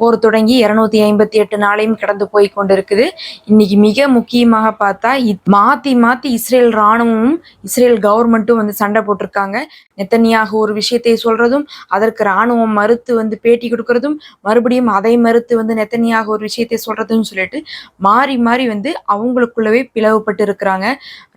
போர் தொடங்கி இருநூத்தி ஐம்பத்தி எட்டு நாளையும் கடந்து போய் கொண்டிருக்குது. இன்னைக்கு மிக முக்கியமாக பார்த்தா மாத்தி மாத்தி இஸ்ரேல் ராணுவமும் இஸ்ரேல் கவர்மெண்ட்டும் வந்து சண்டை போட்டிருக்காங்க. நெத்தனியாக ஒரு விஷயத்தை சொல்றதும் அதற்கு ராணுவம் மறுத்து வந்து பேட்டி கொடுக்கறதும் மறுபடியும் அதை மறுத்து வந்து நெத்தனியாக ஒரு விஷயத்தை சொல்றதும் சொல்லிட்டு மாறி மாறி வந்து அவங்களுக்குள்ளவே பிளவுபட்டு இருக்கிறாங்க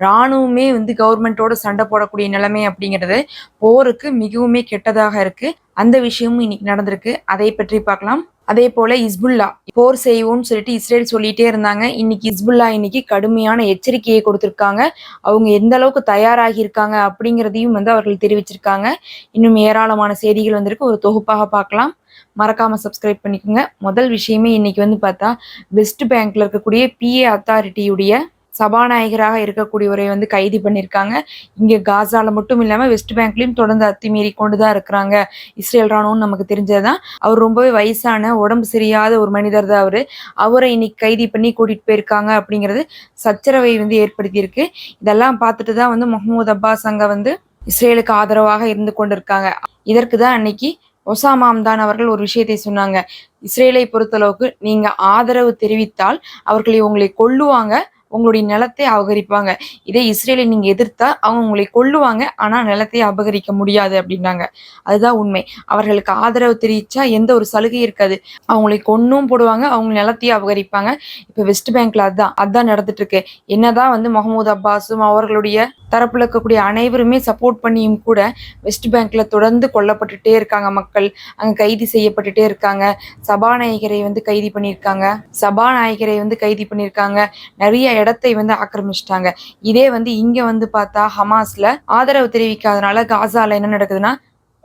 ராணுவமே வந்து கவர்மெண்ட்டோட சண்டை போடக்கூடிய நிலைமை அப்படிங்கிறது போருக்கு மிகவுமே கெட்டதாக இருக்கு. அந்த விஷயமும் இன்னைக்கு நடந்திருக்கு. அதை பற்றி பார்க்கலாம். அதே போல இஸ்புல்லா போர் செய்வோம்னு சொல்லிட்டு இஸ்ரேல் சொல்லிட்டே இருந்தாங்க. இன்னைக்கு இஸ்புல்லா இன்னைக்கு கடுமையான எச்சரிக்கையை கொடுத்திருக்காங்க. அவங்க எந்த அளவுக்கு தயாராகி இருக்காங்க அப்படிங்கிறதையும் வந்து அவர்கள் தெரிவிச்சிருக்காங்க. இன்னும் ஏராளமான செய்திகள் வந்திருக்கு. ஒரு தொகுப்பாக பார்க்கலாம். மறக்காம சப்ஸ்கிரைப் பண்ணிக்கோங்க. முதல் விஷயமே இன்னைக்கு வந்து பார்த்தா வெஸ்ட் பேங்க்ல இருக்கக்கூடிய பிஏ அத்தாரிட்டியுடைய சபாநாயகராக இருக்கக்கூடியவரை வந்து கைது பண்ணியிருக்காங்க. இங்கே காசால மட்டும் இல்லாமல் வெஸ்ட் பேங்க்லையும் தொடர்ந்து அத்துமீறி கொண்டுதான் இருக்கிறாங்க. இஸ்ரேல் ராணுவம் நமக்கு தெரிஞ்சதுதான். அவர் ரொம்பவே வயசான உடம்பு சரியாத ஒரு மனிதர் தான் அவர். அவரை இன்னைக்கு கைது பண்ணி கூட்டிட்டு போயிருக்காங்க அப்படிங்கிறது சச்சரவை வந்து ஏற்படுத்தியிருக்கு. இதெல்லாம் பார்த்துட்டு தான் வந்து முகமது அப்பாஸ் அங்கே வந்து இஸ்ரேலுக்கு ஆதரவாக இருந்து கொண்டிருக்காங்க. இதற்கு தான் அன்னைக்கு ஒசாமா அம்தான் அவர்கள் ஒரு விஷயத்தை சொன்னாங்க. இஸ்ரேலை பொறுத்தளவுக்கு நீங்கள் ஆதரவு தெரிவித்தால் அவர்களை உங்களை கொல்லுவாங்க. உங்களுடைய நிலத்தை அபகரிப்பாங்க. இதே இஸ்ரேலை நீங்க எதிர்த்தா அவங்க உங்களை கொல்லுவாங்க. ஆனா நிலத்தை அபகரிக்க முடியாது அப்படின்னாங்க. அதுதான் உண்மை. அவர்களுக்கு ஆதரவு தெரிவிச்சா எந்த ஒரு சலுகை இருக்காது. அவங்களை கொன்னும் போடுவாங்க. அவங்க நிலத்தையும் அபகரிப்பாங்க. இப்போ வெஸ்ட் பேங்க்ல அதுதான் அதுதான் நடந்துட்டு இருக்கு என்னதான் வந்து முகமது அப்பாஸும் அவர்களுடைய தரப்புல இருக்கக்கூடிய அனைவருமே சப்போர்ட் பண்ணியும் கூட வெஸ்ட் பேங்க்ல தொடர்ந்து கொல்லப்பட்டுட்டே இருக்காங்க மக்கள். அங்க கைது செய்யப்பட்டுட்டே இருக்காங்க. சபாநாயகரை வந்து கைது பண்ணியிருக்காங்க. சபாநாயகரை வந்து கைது பண்ணியிருக்காங்க. நிறைய இடத்தை வந்து ஆக்கிரமிச்சிட்டாங்க. இதே வந்து இங்க வந்து பார்த்தா ஹமாஸ்ல ஆதரவு தெரிவிக்காதனால காசால என்ன நடக்குதுன்னா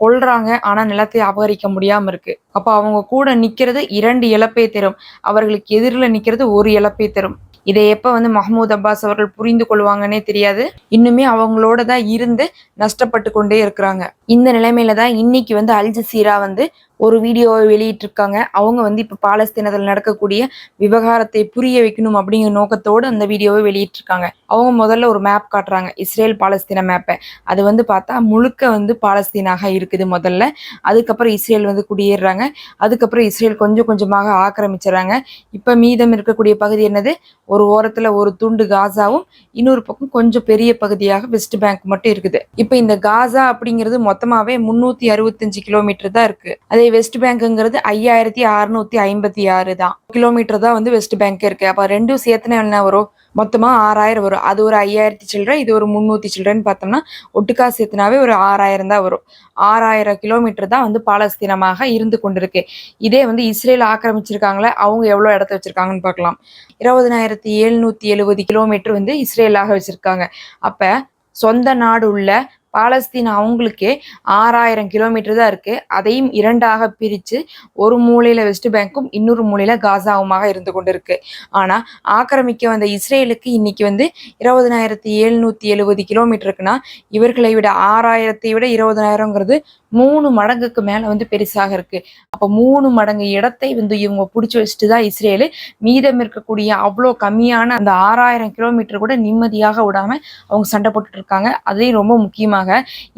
கொல்றாங்க. ஆனா நிலத்தை அபகரிக்க முடியாம இருக்கு. அப்ப அவங்க கூட நிக்கிறது இரண்டு இழப்பை தரும். அவர்களுக்கு எதிரில் நிக்கிறது ஒரு இழப்பை தரும். இதை எப்ப வந்து மஹமூத் அப்பாஸ் அவர்கள் புரிந்து கொள்வாங்கன்னே தெரியாது. இன்னுமே அவங்களோட தான் இருந்து நஷ்டப்பட்டு கொண்டே இருக்கிறாங்க. இந்த நிலைமையில தான் இன்னைக்கு வந்து அல் ஜசீரா வந்து ஒரு வீடியோவை வெளியிட்டிருக்காங்க. அவங்க வந்து இப்போ பாலஸ்தீனத்தில் நடக்கக்கூடிய விவகாரத்தை புரிய வைக்கணும் அப்படிங்கிற நோக்கத்தோடு அந்த வீடியோவை வெளியிட்டிருக்காங்க. அவங்க முதல்ல ஒரு மேப் காட்டுறாங்க. இஸ்ரேல் பாலஸ்தீன மேப்பை அது வந்து பார்த்தா முழுக்க வந்து பாலஸ்தீனாக இருக்குது முதல்ல. அதுக்கப்புறம் இஸ்ரேல் வந்து குடியேறுறாங்க. அதுக்கப்புறம் இஸ்ரேல் கொஞ்சம் கொஞ்சமாக ஆக்கிரமிச்சிடறாங்க. இப்போ மீதம் இருக்கக்கூடிய பகுதி என்னது? ஒரு ஓரத்தில் ஒரு துண்டு காசாவும் இன்னொரு பக்கம் கொஞ்சம் பெரிய பகுதியாக வெஸ்ட் பேங்க் மட்டும் இருக்குது. இப்போ இந்த காசா அப்படிங்கிறது மொத்தமாகவே முந்நூற்றி அறுபத்தஞ்சு கிலோமீட்டர் தான் இருக்குது அதே வெஸ்ட் பேங்க்குங்கிறது ஐயாயிரத்தி அறுநூத்தி ஐம்பத்தி ஆறு தான். கிலோமீட்டர் தான் வந்து வெஸ்ட் பேங்க் இருக்கு. அப்ப ரெண்டும் சேர்த்துனா என்ன வரும்? மொத்தமா ஆறாயிரம் வரும். அது ஒரு ஐயாயிரத்தி சில்லற இது ஒரு முந்நூத்தி சில்லறன்னு பார்த்தோம்னா ஒட்டுக்கா சேர்த்துனாவே ஒரு ஆறாயிரம் தான் வரும். ஆறாயிரம் கிலோமீட்டர் தான் வந்து பாலஸ்தீனமாக இருந்து கொண்டிருக்கு. இதே வந்து இஸ்ரேல் ஆக்கிரமிச்சிருக்காங்களே அவங்க எவ்வளோ இடத்த வச்சிருக்காங்கன்னு பார்க்கலாம். இருபதனாயிரத்தி எழுநூத்தி எழுபது கிலோமீட்டர் வந்து இஸ்ரேலாக வச்சிருக்காங்க. அப்ப சொந்த நாடு உள்ள பாலஸ்தீன் அவங்களுக்கே ஆறாயிரம் கிலோமீட்டர் தான் இருக்கு. அதையும் இரண்டாக பிரித்து ஒரு மூலையில் வெஸ்ட் பேங்க்கும் இன்னொரு மூலையில் காசாவுமாக இருந்து கொண்டு இருக்கு ஆனால் ஆக்கிரமிக்க வந்த இஸ்ரேலுக்கு இன்னைக்கு வந்து இருபதனாயிரத்தி எழுநூற்றி எழுபது கிலோமீட்டருக்குன்னா இவர்களை விட ஆறாயிரத்தை விட இருபதனாயிரங்கிறது மூணு மடங்குக்கு மேலே வந்து பெருசாக இருக்கு. அப்போ மூணு மடங்கு இடத்தை வந்து இவங்க பிடிச்சி வச்சுட்டு தான் இஸ்ரேலு மீதம் இருக்கக்கூடிய அவ்வளோ கம்மியான அந்த ஆறாயிரம் கிலோமீட்டர் கூட நிம்மதியாக விடாமல் அவங்க சண்டை போட்டுட்டு இருக்காங்க. அதையும் ரொம்ப முக்கியமாக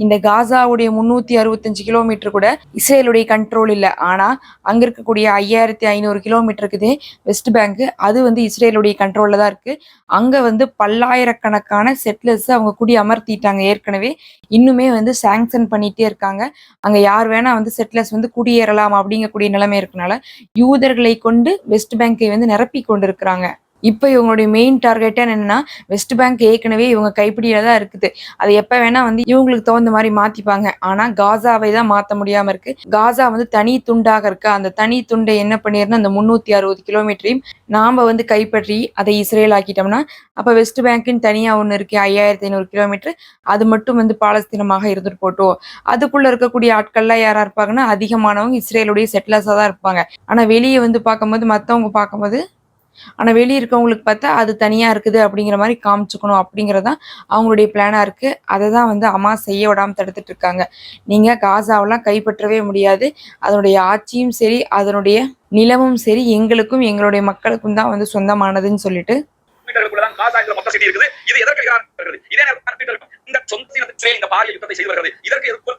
இந்த காசாவுடைய முன்னூத்தி அறுபத்தஞ்சு கிலோமீட்டர் கூட இஸ்ரேலுடைய கண்ட்ரோல் இல்லை. ஆனா அங்க இருக்கக்கூடிய ஐயாயிரத்தி ஐநூறு கிலோமீட்டர் இருக்குது. வெஸ்ட் பேங்க் அது வந்து இஸ்ரேலுடைய கண்ட்ரோலில் தான் இருக்கு. அங்க வந்து பல்லாயிரக்கணக்கான செட்டிலர்ஸ் அவங்க குடி அமர்த்திட்டாங்க ஏற்கனவே. இன்னுமே வந்து சாங்ஷன் பண்ணிட்டே இருக்காங்க. அங்க யார் வேணா வந்து செட்டிலர்ஸ் வந்து குடியேறலாம் அப்படிங்கக்கூடிய நிலைமை இருக்கனால யூதர்களை கொண்டு வெஸ்ட் பேங்கை வந்து நிரப்பி கொண்டு இருக்கிறாங்க இப்போ இவங்களுடைய மெயின் டார்கெட்டே என்னன்னா வெஸ்ட் பேங்க் ஏற்கனவே இவங்க கைப்பிடியில தான் இருக்குது. அது எப்போ வேணா வந்து இவங்களுக்கு தகுந்த மாதிரி மாத்திப்பாங்க. ஆனா காசாவை தான் மாத்த முடியாம இருக்கு. காசா வந்து தனி துண்டாக இருக்கு அந்த தனி துண்டை என்ன பண்ணிருந்தா அந்த முன்னூத்தி அறுபது கிலோமீட்டரையும் நாம வந்து கைப்பற்றி அதை இஸ்ரேல் ஆக்கிட்டோம்னா அப்ப வெஸ்ட் பேங்க்னு தனியா ஒண்ணு இருக்கு ஐயாயிரத்தி ஐநூறு கிலோமீட்டர். அது மட்டும் வந்து பாலஸ்தீனமாக இருந்துட்டு போட்டோம் அதுக்குள்ள இருக்கக்கூடிய ஆட்கள்லாம் யாரா இருப்பாங்கன்னா அதிகமானவங்க இஸ்ரேலுடைய செட்டிலர்ஸா தான் இருப்பாங்க. ஆனா வெளியே வந்து பார்க்கும்போது மத்தவங்க பார்க்கும்போது ஆனா வெளியே இருக்கவங்களுக்கு பார்த்தா அது தனியா இருக்குது அப்படிங்கிற மாதிரி காமிச்சுக்கணும் அப்படிங்கிறதான் அவங்களுடைய பிளானா இருக்கு. அதை தான் வந்து அம்மா செய்ய விடாமல் தடுத்துட்டு இருக்காங்க. நீங்க காசாவெல்லாம் கைப்பற்றவே முடியாது. அதனுடைய ஆட்சியும் சரி அதனுடைய நிலமும் சரி எங்களுக்கும் எங்களுடைய மக்களுக்கும் தான் வந்து சொந்தமானதுன்னு சொல்லிட்டு மீட்டருக்குள்ள காசா என்ற மொத்த செய்தி இருக்குது. இது எதற்கு இருக்கிறது? இதே நேரம் இந்த சொந்த இனத்திலே இந்த பாரிய யுத்தத்தை செய்து வருகிறது. இதற்கு எதிர்ப்பு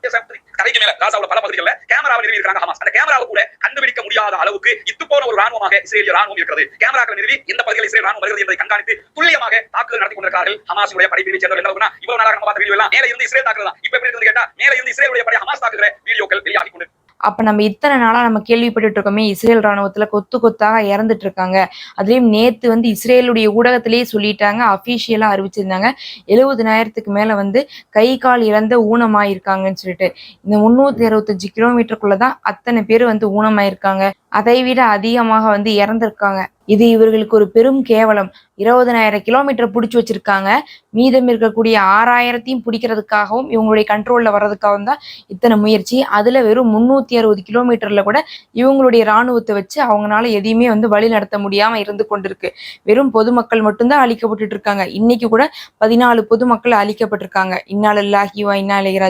கரைக்கு மேல காசாவுல பல பகுதிகளில் கேமராவை நிறுவி இருக்காங்க ஹமாஸ். அந்த கேமராவை கூட கண்டுபிடிக்க முடியாத அளவுக்கு இத்து போன ஒரு ராணுவமாக இஸ்ரேலிய ராணுவம் இருக்கிறது. கேமராக்களை நிறுவி எந்த பகுதியில் இஸ்ரேல் ராணுவம் வருகிறது என்பதை கண்காணித்து துல்லியமாக தாக்குதல் நடத்தி கொண்டிருக்கார்கள் ஹமாஸுடைய படைப்பிரிவை சேர்ந்தவர் என்ன இவ்வளவு நாளாக நம்ம பார்த்த வீடியோ எல்லாம் மேல இருந்து இஸ்ரேல் தாக்குதல் தான். இப்ப எப்படி இருக்குது கேட்டா மேல இருந்து இஸ்ரேலுடைய படை ஹமாஸ் தாக்குகிற வீடியோக்கள் வெளியாகி கொண்டு அப்ப நம்ம இத்தனை நாளா நம்ம கேள்விப்பட்டுட்டு இருக்கோமே இஸ்ரேல் ராணுவத்துல கொத்து கொத்தாக இறந்துட்டு இருக்காங்க. அதுலயும் நேத்து வந்து இஸ்ரேலுடைய ஊடகத்திலேயே சொல்லிட்டாங்க அபிஷியலா அறிவிச்சிருந்தாங்க. எழுபதுனாயிரத்துக்கு மேல வந்து கை கால் இழந்த ஊனமாயிருக்காங்கன்னு சொல்லிட்டு. இந்த முன்னூத்தி அறுபத்தஞ்சு கிலோமீட்டருக்குள்ளதான் அத்தனை பேர் வந்து ஊனமாயிருக்காங்க. அதை விட அதிகமாக வந்து இறந்திருக்காங்க. இது இவர்களுக்கு ஒரு பெரும் கேவலம். இருபதனாயிரம் கிலோமீட்டர் பிடிச்சி வச்சிருக்காங்க. மீதம் இருக்கக்கூடிய ஆறாயிரத்தையும் பிடிக்கிறதுக்காகவும் இவங்களுடைய கண்ட்ரோல்ல வர்றதுக்காகவும் தான் இத்தனை முயற்சி. அதுல வெறும் முன்னூத்தி அறுபது கிலோமீட்டர்ல கூட இவங்களுடைய ராணுவத்தை வச்சு அவங்களால எதையுமே வந்து வழி நடத்த முடியாம இருந்து கொண்டிருக்கு. வெறும் பொதுமக்கள் மட்டும்தான் அழிக்கப்பட்டுட்டு இருக்காங்க. இன்னைக்கு கூட பதினாலு பொதுமக்கள் அழிக்கப்பட்டிருக்காங்க. இன்னாலில்லாஹி வா இன்னா இலைஹி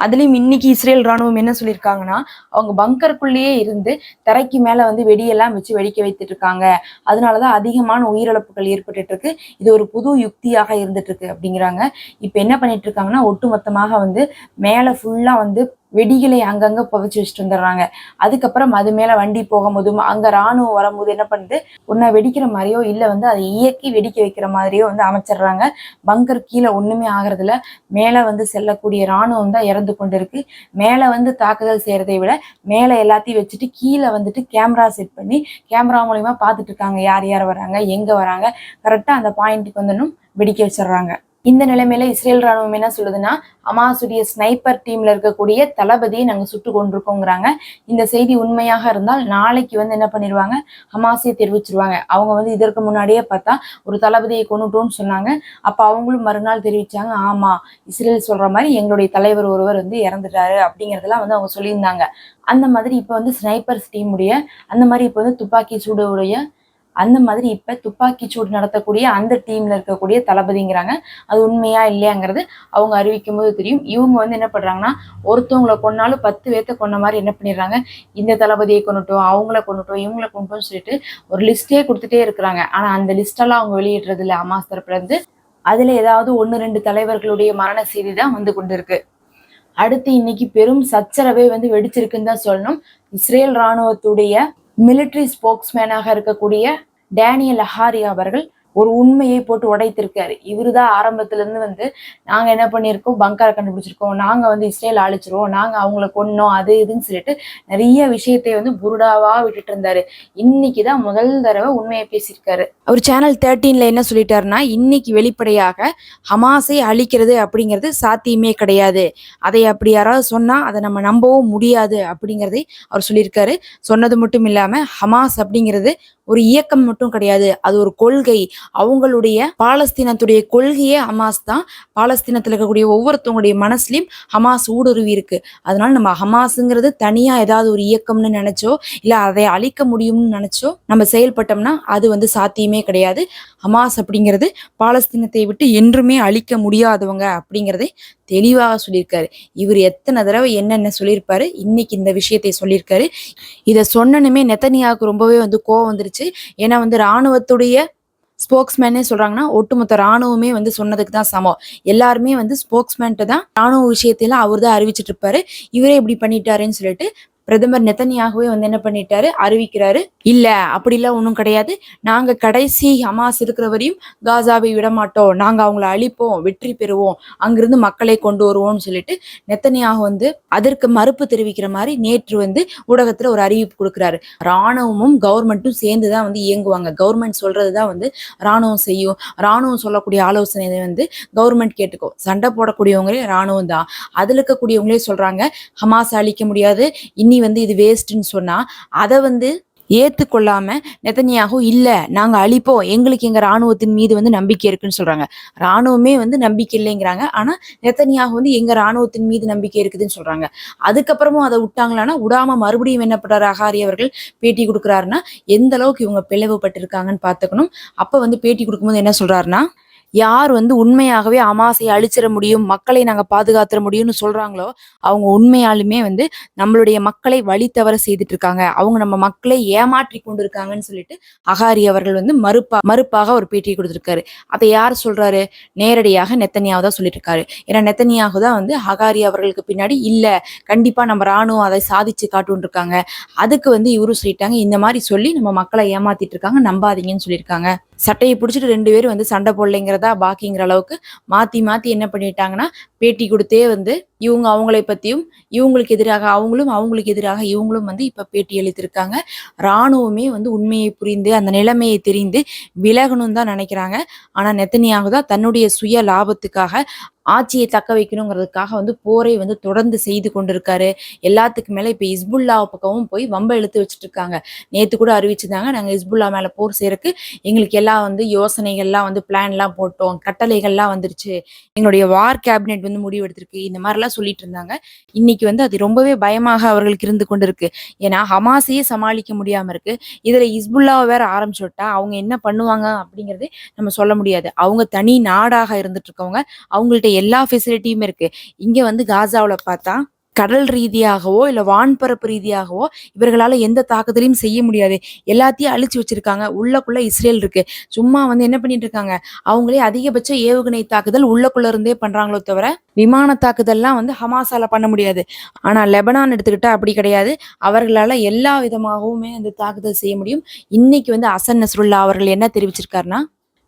அதுலேயும் இன்னைக்கு இஸ்ரேல் ராணுவம் என்ன சொல்லியிருக்காங்கன்னா அவங்க பங்கருக்குள்ளேயே இருந்து தரைக்கு மேலே வந்து வெடியெல்லாம் வச்சு வெடிக்க வைத்துட்டு இருக்காங்க அதனாலதான் அதிகமான உயிரிழப்புகள் ஏற்பட்டு இருக்கு இது ஒரு புது யுக்தியாக இருந்துட்டு இருக்கு அப்படிங்கிறாங்க. இப்போ என்ன பண்ணிட்டு இருக்காங்கன்னா ஒட்டுமொத்தமாக வந்து மேலே ஃபுல்லாக வந்து வெடிகளை அங்கங்க புதைச்சி வச்சுட்டு வந்துடுறாங்க அதுக்கப்புறம் அது மேல வண்டி போகும்போதும் அங்க ராணுவம் வரும்போது என்ன பண்ணுது? ஒன்னா வெடிக்கிற மாதிரியோ இல்ல வந்து அதை இயக்கி வெடிக்க வைக்கிற மாதிரியோ வந்து அமைச்சிடுறாங்க. பங்கர் கீழே ஒண்ணுமே ஆகுறதுல மேல வந்து செல்லக்கூடிய ராணுவம் தான் இறந்து கொண்டு இருக்கு மேல வந்து தாக்குதல் செய்யறதை விட மேல எல்லாத்தையும் வச்சுட்டு கீழே வந்துட்டு கேமரா செட் பண்ணி கேமரா மூலயமா பார்த்துட்டு இருக்காங்க யார் யார் வராங்க எங்க வராங்க. கரெக்டா அந்த பாயிண்ட்டுக்கு வந்துடும் வெடிக்க வச்சிடுறாங்க. இந்த நிலைமையில இஸ்ரேல் ராணுவம் என்ன சொல்லுதுன்னா அமாசுடைய ஸ்னைப்பர் டீம்ல இருக்கக்கூடிய தளபதியை நாங்க சுட்டு கொண்டிருக்கோங்கிறாங்க. இந்த செய்தி உண்மையாக இருந்தால் நாளைக்கு வந்து என்ன பண்ணிடுவாங்க ஹமாஸை தெரிவிச்சிருவாங்க. அவங்க வந்து இதற்கு முன்னாடியே பார்த்தா ஒரு தளபதியை கொண்டுட்டோம்னு சொன்னாங்க. அப்ப அவங்களும் மறுநாள் தெரிவிச்சாங்க ஆமா இஸ்ரேல் சொல்ற மாதிரி எங்களுடைய தலைவர் ஒருவர் வந்து இறந்துட்டாரு அப்படிங்கறதெல்லாம் வந்து அவங்க சொல்லியிருந்தாங்க. அந்த மாதிரி இப்ப வந்து ஸ்னைப்பர்ஸ் டீம் உடைய அந்த மாதிரி இப்ப வந்து துப்பாக்கி சூடுடைய அந்த மாதிரி இப்ப துப்பாக்கி சூடு நடத்தக்கூடிய அந்த டீம்ல இருக்கக்கூடிய தளபதிங்கிறாங்க. அது உண்மையா இல்லையாங்கிறது அவங்க அறிவிக்கும் போது தெரியும். இவங்க வந்து என்ன பண்றாங்கன்னா ஒருத்தவங்களை கொன்னாலும் பத்து பேர்த்த கொன்ன மாதிரி என்ன பண்ணிடுறாங்க? இந்த தளபதியை கொண்டுட்டோம் அவங்கள கொண்டுட்டோம் இவங்கள கொண்டுட்டோம்னு சொல்லிட்டு ஒரு லிஸ்டே கொடுத்துட்டே இருக்கிறாங்க. ஆனா அந்த லிஸ்டெல்லாம் அவங்க வெளியிடுறது இல்லை அமாஸ் தரப்புலேருந்து அதுல ஏதாவது ஒன்று ரெண்டு தலைவர்களுடைய மரண செய்தி தான் வந்து கொண்டிருக்கு. அடுத்து இன்னைக்கு பெரும் சச்சரவை வந்து வெடிச்சிருக்குன்னு தான் சொல்லணும். இஸ்ரேல் ராணுவத்துடைய மிலிட்ரி ஸ்போக்ஸ்மேனாக இருக்கக்கூடிய டேனியல் அஹாரி அவர்கள் ஒரு உண்மையை போட்டு உடைத்திருக்காரு. இவருதான் ஆரம்பத்துல இருந்து வந்து நாங்க என்ன பண்ணியிருக்கோம்? பங்காரை கண்டுபிடிச்சிருக்கோம். நாங்க வந்து இஸ்ரேல் அழிச்சிருவோம். நாங்க அவங்கள கொன்னோம். அது இதுன்னு சொல்லிட்டு நிறைய விஷயத்தை வந்து புருடாவா விட்டுட்டு இருந்தாரு. இன்னைக்குதான் முதல் தடவை உண்மையை பேசியிருக்காரு. அவர் சேனல் தேர்ட்டீன்ல என்ன சொல்லிட்டாருன்னா இன்னைக்கு வெளிப்படையாக ஹமாஸை அழிக்கிறது அப்படிங்கிறது சாத்தியமே கிடையாது. அதை அப்படி யாராவது சொன்னா அதை நம்ம நம்பவும் முடியாது அப்படிங்கிறதை அவர் சொல்லியிருக்காரு. சொன்னது மட்டும் இல்லாம ஹமாஸ் அப்படிங்கிறது ஒரு இயக்கம் மட்டும் கிடையாது. அது ஒரு கொள்கை. அவங்களுடைய பாலஸ்தீனத்துடைய கொள்கையே ஹமாஸ் தான். பாலஸ்தீனத்தில் இருக்கக்கூடிய ஒவ்வொருத்தவங்களுடைய மனசுலையும் ஹமாஸ் ஊடுருவி இருக்கு. அதனால நம்ம ஹமாஸுங்கிறது தனியா ஏதாவது ஒரு இயக்கம்னு நினைச்சோ இல்ல அதை அழிக்க முடியும்னு நினைச்சோ நம்ம செயல்பட்டோம்னா அது வந்து சாத்தியமே கிடையாது. ஹமாஸ் அப்படிங்கிறது பாலஸ்தீனத்தை விட்டு என்றுமே அழிக்க முடியாதவங்க அப்படிங்கிறதை தெளிவாக சொல்லியிருக்காரு. இவர் எத்தனை தடவை என்னென்ன சொல்லியிருப்பாரு இன்னைக்கு இந்த விஷயத்தை சொல்லியிருக்காரு. இதை சொன்னனுமே நெத்தனியாவுக்கு ரொம்பவே வந்து கோவம் வந்துருச்சு. ஏன்னா வந்து ராணுவத்துடைய ஸ்போக்ஸ்மேனே சொல்றாங்கன்னா ஒட்டுமொத்த ராணுவமே வந்து சொன்னதுக்கு தான் சமம். எல்லாருமே வந்து ஸ்போக்ஸ்மேன்ட்டு தான் ராணுவ விஷயத்தையெல்லாம் அவர் தான் அறிவிச்சிட்டு இருப்பாரு. இவரே இப்படி பண்ணிட்டாருன்னு சொல்லிட்டு பிரதமர் நெத்தனியாகவே வந்து என்ன பண்ணிட்டாரு? அறிவிக்கிறாரு. இல்ல அப்படிலாம் ஒன்றும் கிடையாது. நாங்க கடைசி ஹமாஸ் இருக்கிற வரையும் காசாவை விடமாட்டோம். நாங்க அவங்கள அழிப்போம் வெற்றி பெறுவோம். அங்கிருந்து மக்களை கொண்டு வருவோம்னு சொல்லிட்டு நெத்தனியாக வந்து அதற்கு மறுப்பு தெரிவிக்கிற மாதிரி நேற்று வந்து ஊடகத்துல ஒரு அறிவிப்பு கொடுக்குறாரு. ராணுவமும் கவர்மெண்ட்டும் சேர்ந்து தான் வந்து இயங்குவாங்க. கவர்மெண்ட் சொல்றது தான் வந்து ராணுவம் செய்யும். ராணுவம் சொல்லக்கூடிய ஆலோசனை வந்து கவர்மெண்ட் கேட்டுக்கும் சண்டை போடக்கூடியவங்களே ராணுவம் தான். அதில் இருக்கக்கூடியவங்களே சொல்றாங்க ஹமாஸ் அழிக்க முடியாது. இனி வந்து இது வேஸ்ட்ன்னு சொன்னா அதை வந்து ஏத்துக்கொள்ளாம நெத்தனியாகு இல்ல நாங்க அழிப்போம். எங்களுக்கு எங்க ராணுவத்தின் மீது வந்து நம்பிக்கை இருக்குன்னு சொல்றாங்க. ராணுவமே வந்து நம்பிக்கை இல்லைங்கிறாங்க. ஆனா நெத்தனியாக வந்து எங்க ராணுவத்தின் மீது நம்பிக்கை இருக்குதுன்னு சொல்றாங்க. அதுக்கப்புறமும் அதை விட்டாங்களான்னா விடாம மறுபடியும் என்ன பண்றாரு அகாரி அவர்கள்? பேட்டி கொடுக்குறாருன்னா எந்த அளவுக்கு இவங்க பிளவுபட்டிருக்காங்கன்னு பார்த்துக்கணும். அப்ப வந்து பேட்டி கொடுக்கும்போது என்ன சொல்றாருன்னா யார் வந்து உண்மையாகவே அமாசையை அழிச்சிட முடியும் மக்களை நாங்கள் பாதுகாத்துற முடியும்னு சொல்றாங்களோ அவங்க உண்மையாலுமே வந்து நம்மளுடைய மக்களை வழி தவற செய்துட்டு இருக்காங்க அவங்க நம்ம மக்களை ஏமாற்றி கொண்டு இருக்காங்கன்னு சொல்லிட்டு அகாரி அவர்கள் வந்து மறுப்பா மறுப்பாக ஒரு பேட்டி கொடுத்துருக்காரு. அதை யார் சொல்றாரு? நேரடியாக நெத்தனியாவு தான் சொல்லிட்டு இருக்காரு ஏன்னா நெத்தனியாகு தான் வந்து அகாரி அவர்களுக்கு பின்னாடி இல்லை கண்டிப்பா நம்ம ராணுவம் அதை சாதிச்சு காட்டுன்னு இருக்காங்க அதுக்கு வந்து இவரும் சொல்லிட்டாங்க இந்த மாதிரி சொல்லி நம்ம மக்களை ஏமாத்திட்டு இருக்காங்க நம்பாதீங்கன்னு சொல்லியிருக்காங்க சட்டையை பிடிச்சிட்டு ரெண்டு பேரும் வந்து சண்டை போடலைங்கிறத பாக்கிங்கிற அளவுக்கு மாற்றி மாற்றி என்ன பண்ணிட்டாங்கன்னா பேட்டி கொடுத்தே வந்து இவங்க அவங்களை பற்றியும் இவங்களுக்கு எதிராக அவங்களும் அவங்களுக்கு எதிராக இவங்களும் வந்து இப்போ பேட்டி அளித்திருக்காங்க. ராணுவமே வந்து உண்மையை புரிந்து அந்த நிலைமையை தெரிந்து விலகணும் தான் நினைக்கிறாங்க. ஆனால் நெத்தனியாக தான் தன்னுடைய சுய லாபத்துக்காக ஆட்சியை தக்க வைக்கணுங்கிறதுக்காக வந்து போரை வந்து தொடர்ந்து செய்து கொண்டிருக்காரு. எல்லாத்துக்கு மேல இப்ப இஸ்புல்லா பக்கமும் போய் வம்ப இழுத்து வச்சுட்டு இருக்காங்க நேத்து கூட அறிவிச்சிருந்தாங்க நாங்க இஸ்புல்லா மேல போர் செய்யறதுக்கு எங்களுக்கு எல்லாம் வந்து யோசனைகள்லாம் வந்து பிளான்லாம் போட்டோம். கட்டளைகள்லாம் வந்துருச்சு. எங்களுடைய வார் கேபினெட் வந்து முடிவெடுத்திருக்கு இந்த மாதிரிலாம் சொல்லிட்டு இருந்தாங்க. இன்னைக்கு வந்து அது ரொம்பவே பயமாக அவர்களுக்கு இருந்து கொண்டிருக்கு. ஏன்னா ஹமாஸையே சமாளிக்க முடியாம இருக்கு. இதுல இஸ்புல்லாவை வேற ஆரம்பிச்சு விட்டா அவங்க என்ன பண்ணுவாங்க அப்படிங்கறது நம்ம சொல்ல முடியாது. அவங்க தனி நாடாக இருந்துட்டு இருக்கவங்க அவங்கள்ட்ட எல்லா ஃபெசிலிட்டியுமே இருக்கு. இங்க வந்து காசாவில் பார்த்தா கடல் ரீதியாகவோ இல்லை வான்பரப்பு ரீதியாகவோ இவர்களால் எந்த தாக்குதலையும் செய்ய முடியாது. எல்லாத்தையும் அழிச்சு வச்சிருக்காங்க. உள்ளக்குள்ள இஸ்ரேல் இருக்கு. சும்மா வந்து என்ன பண்ணிட்டு இருக்காங்க? அவங்களே அதிகபட்ச ஏவுகணை தாக்குதல் உள்ளக்குள்ள இருந்தே பண்றாங்களோ தவிர விமான தாக்குதல்லாம் வந்து ஹமாஸால பண்ண முடியாது. ஆனா லெபனான் எடுத்துக்கிட்டா அப்படி கிடையாது. அவர்களால எல்லா விதமாகவுமே வந்து தாக்குதல் செய்ய முடியும். இன்னைக்கு வந்து அசன் நஸ்ருல்லா அவர்கள் என்ன தெரிவிச்சிருக்காருன்னா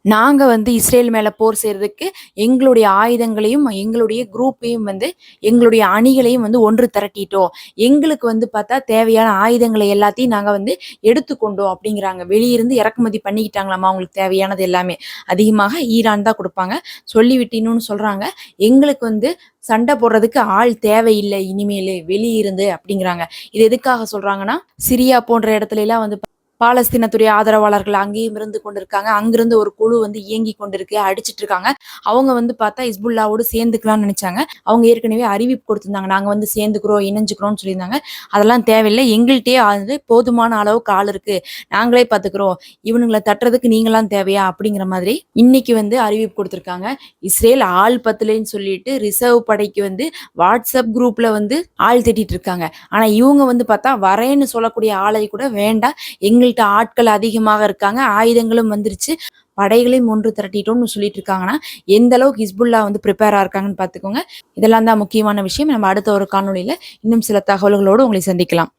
நாங்கள் வந்து இஸ்ரேல் மேலே போர் செய்கிறதுக்கு எங்களுடைய ஆயுதங்களையும் எங்களுடைய குரூப்பையும் வந்து எங்களுடைய அணிகளையும் வந்து ஒன்று திரட்டிட்டோம். எங்களுக்கு வந்து பார்த்தா தேவையான ஆயுதங்களை எல்லாத்தையும் நாங்கள் வந்து எடுத்துக்கொண்டோம் அப்படிங்கிறாங்க. வெளியிருந்து இறக்குமதி பண்ணிக்கிட்டாங்களாமா அவங்களுக்கு தேவையானது எல்லாமே. அதிகமாக ஈரான் தான் கொடுப்பாங்க. சொல்லிவிட்டினுன்னு சொல்கிறாங்க எங்களுக்கு வந்து சண்டை போடுறதுக்கு ஆள் தேவையில்லை இனிமேலு வெளியிருந்து அப்படிங்கிறாங்க. இது எதுக்காக சொல்கிறாங்கன்னா சிரியா போன்ற இடத்துல எல்லாம் வந்து பாலஸ்தீனத்துடைய ஆதரவாளர்கள் அங்கேயும் இருந்து கொண்டிருக்காங்க. அங்கிருந்து ஒரு குழு வந்து இயங்கி கொண்டிருக்கு அடிச்சிட்டு இருக்காங்க அவங்க வந்து பார்த்தா இஸ்புல்லாவோடு சேர்ந்துக்கலாம்னு நினைச்சாங்க. அவங்க ஏற்கனவே அறிவிப்பு கொடுத்திருந்தாங்க. நாங்க வந்து சேர்ந்துக்கிறோம் இணைஞ்சுக்கிறோம்னு சொல்லியிருந்தாங்க. அதெல்லாம் தேவையில்லை. எங்கள்கிட்டயே வந்து போதுமான அளவுக்கு ஆள் இருக்கு. நாங்களே பாத்துக்கிறோம் இவனுங்களை தட்டுறதுக்கு நீங்களாம் தேவையா? அப்படிங்கிற மாதிரி இன்னைக்கு வந்து அறிவிப்பு கொடுத்திருக்காங்க. இஸ்ரேல் ஆள் பத்தலைன்னு சொல்லிட்டு ரிசர்வ் படைக்கு வந்து வாட்ஸ்அப் குரூப்ல வந்து ஆள் திட்டிட்டு இருக்காங்க ஆனா இவங்க வந்து பார்த்தா வரேன்னு சொல்லக்கூடிய ஆளை கூட வேண்டாம். எங்கள் எங்கள்கிட்ட ஆட்கள் அதிகமாக இருக்காங்க. ஆயுதங்களும் வந்துருச்சு. படைகளையும் ஒன்று திரட்டிட்டோம்னு சொல்லிட்டு இருக்காங்கன்னா எந்த அளவுக்கு ஹிஸ்புல்லா வந்து ப்ரிப்பேராக இருக்காங்கன்னு பார்த்துக்கோங்க. இதெல்லாம் தான் முக்கியமான விஷயம். நம்ம அடுத்த ஒரு காணொலியில் இன்னும் சில தகவல்களோடு உங்களை சந்திக்கலாம்.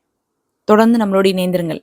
தொடர்ந்து நம்மளோடு இணைந்திருங்கள்.